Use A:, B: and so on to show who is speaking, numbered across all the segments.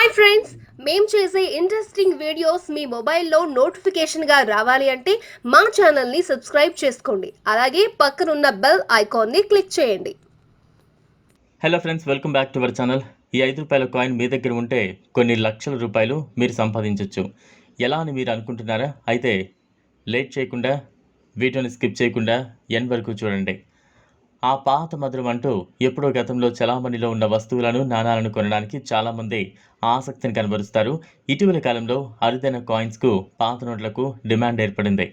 A: Hi friends మేము చేసే interesting videos మీ మొబైల్లో నోటిఫికేషన్గా రావాలి అంటే మా ఛానల్ని సబ్స్క్రైబ్ చేసుకోండి. అలాగే పక్కనున్న బెల్ ఐకాన్ని క్లిక్ చేయండి.
B: Hello friends welcome back to our channel ఈ ఐదు రూపాయల కాయిన్ మీ దగ్గర ఉంటే కొన్ని లక్షల రూపాయలు మీరు సంపాదించవచ్చు ఎలా అని మీరు అనుకుంటున్నారా? అయితే లేట్ చేయకుండా వీడియోని స్కిప్ చేయకుండా ఎన్ వరకు చూడండి. ఆ పాత మధురం అంటూ ఎప్పుడో గతంలో చలామణిలో ఉన్న వస్తువులను నాణాలను కొనడానికి చాలామంది ఆసక్తిని కనబరుస్తారు. ఇటీవల కాలంలో అరుదైన కాయిన్స్కు పాత నోట్లకు డిమాండ్ ఏర్పడింది.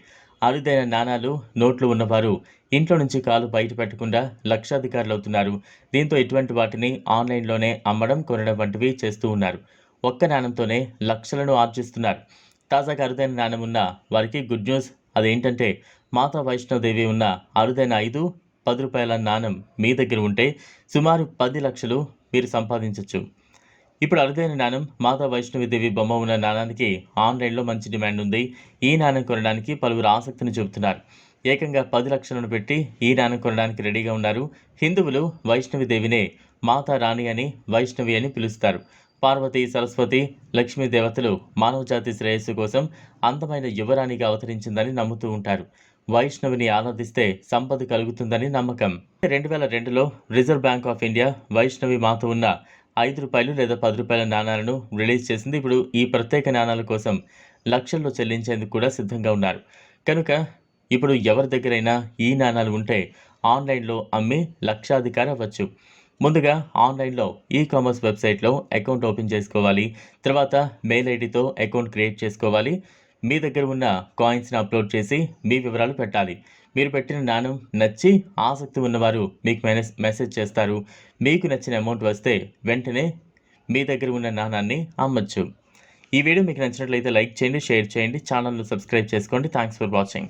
B: అరుదైన నాణాలు నోట్లు ఉన్నవారు ఇంట్లో నుంచి కాలు బయట పెట్టకుండా లక్షాధికారులు అవుతున్నారు. దీంతో ఇటువంటి వాటిని ఆన్లైన్లోనే అమ్మడం కొనడం వంటివి చేస్తూ ఉన్నారు. ఒక్క నాణంతోనే లక్షలను ఆర్జిస్తున్నారు. తాజాగా అరుదైన నాణం ఉన్న వారికి గుడ్ న్యూస్. అదేంటంటే మాతా వైష్ణోదేవి ఉన్న అరుదైన ఐదు పది రూపాయల నాణం మీ దగ్గర ఉంటే సుమారు పది లక్షలు మీరు సంపాదించవచ్చు ఇప్పుడు అరుదైన నాణం మాతా వైష్ణవిదేవి బొమ్మ ఉన్న నాణానికి ఆన్లైన్లో మంచి డిమాండ్ ఉంది. ఈ నాణం కొనడానికి పలువురు ఆసక్తిని చూపుతున్నారు. ఏకంగా పది లక్షలను పెట్టి ఈ నాణం కొనడానికి రెడీగా ఉన్నారు. హిందువులు వైష్ణవిదేవినే మాతా రాణి అని వైష్ణవి అని పిలుస్తారు. పార్వతి సరస్వతి లక్ష్మీ దేవతలు మానవజాతి శ్రేయస్సు కోసం అందమైన యువరాణిగా అవతరించిందని నమ్ముతూ ఉంటారు. వైష్ణవిని ఆరాధిస్తే సంపద కలుగుతుందని నమ్మకం. రెండు వేల రెండులో reserve bank of India Vaishnavi Mata ఉన్న ఐదు రూపాయలు లేదా పది రూపాయల నాణాలను రిలీజ్ చేసింది. ఇప్పుడు ఈ ప్రత్యేక నాణాల కోసం లక్షల్లో చెల్లించేందుకు కూడా సిద్ధంగా ఉన్నారు. కనుక ఇప్పుడు ఎవరి దగ్గరైనా ఈ నాణాలు ఉంటే ఆన్లైన్లో అమ్మి లక్షాధికారి అవ్వచ్చు. ముందుగా ఆన్లైన్లో ఈ కామర్స్ వెబ్సైట్లో అకౌంట్ ఓపెన్ చేసుకోవాలి. తర్వాత మెయిల్ ఐడితో అకౌంట్ క్రియేట్ చేసుకోవాలి. మీ దగ్గర ఉన్న కాయిన్స్ని అప్లోడ్ చేసి మీ వివరాలు పెట్టాలి. మీరు పెట్టిన నాణం నచ్చి ఆసక్తి ఉన్నవారు మీకు మెసేజ్ చేస్తారు. మీకు నచ్చిన అమౌంట్ వస్తే వెంటనే మీ దగ్గర ఉన్న నాణాన్ని అమ్మచ్చు. ఈ వీడియో మీకు నచ్చినట్లయితే లైక్ చేయండి షేర్ చేయండి ఛానల్ను సబ్స్క్రైబ్ చేసుకోండి. Thanks for watching.